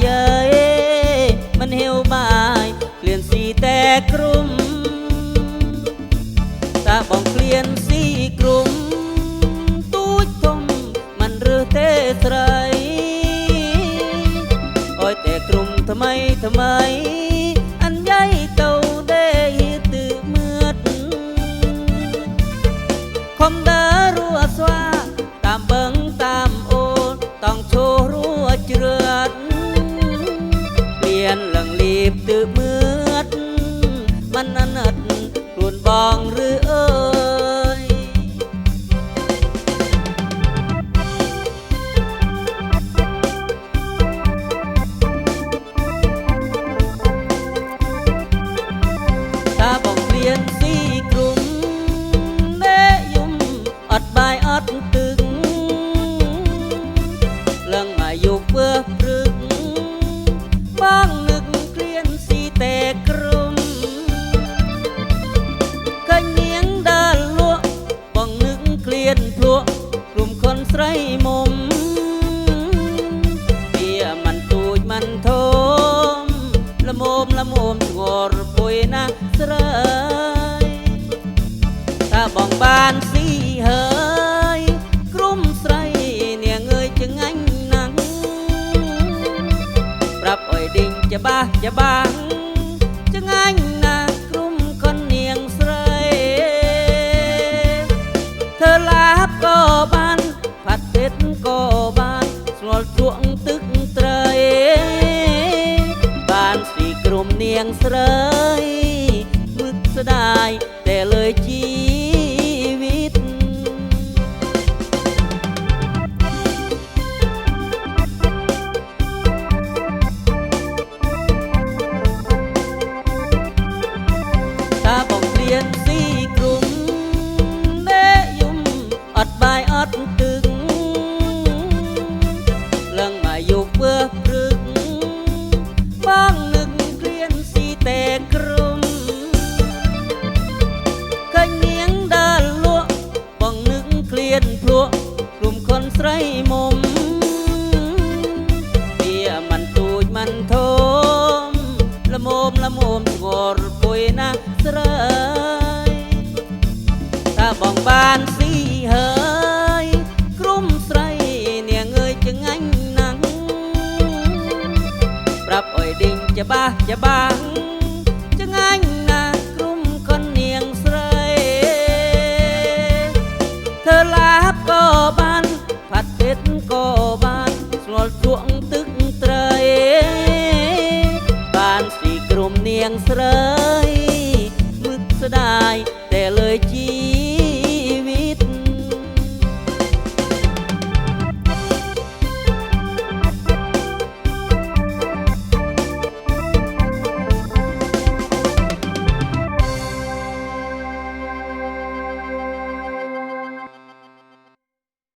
เย้ยมันเหี่ยวบาย เปลี่ยนสีแต่กลุ่มตาบองเปลี่ยนสีกลุ่มตูดทมมันเรือเตะไตรอ้ยแต่กลุ่มทำไมทำไม อันใหญ่เต่าได้ตือเมื่อคมดอรั ยนหลังรีบตือมือดมันนันัดกลุ่นบองหรือเอ้ยถ้าบอกเปลี่ยนสิ ស្រីមុំវាមិនទូចមិនធំល្មមល្មមធ្ងរពុយណាស្រីថាបងបានស៊ីហើយគ្រុំស្រីនាងអើយចងាញ់ណាស់ប្រាប់អើយដេញច្បាស់ច្បាស់ចងាញ់ណាស់គ្រុំខននាងស្រីធ្វើឡាបក៏បាន ផាត់ទឹកក៏បានស្ងល់ជក់ទឹកត្រីបានស៊ីក្រុមនាងស្រីមឹកស្ដាយតែលើជី ស្រីមុំវាមិនទូចមិនធំល្មមល្មមស្វរពុយណាស្រីតាបងបានស៊ីហើយគ្រុំស្រីនាងអើយចងាញ់ណាំងប្រាប់អើយដេញច្បាស់ច្បាស់ รมเนียงเสยมึกสดายแต่เลยจี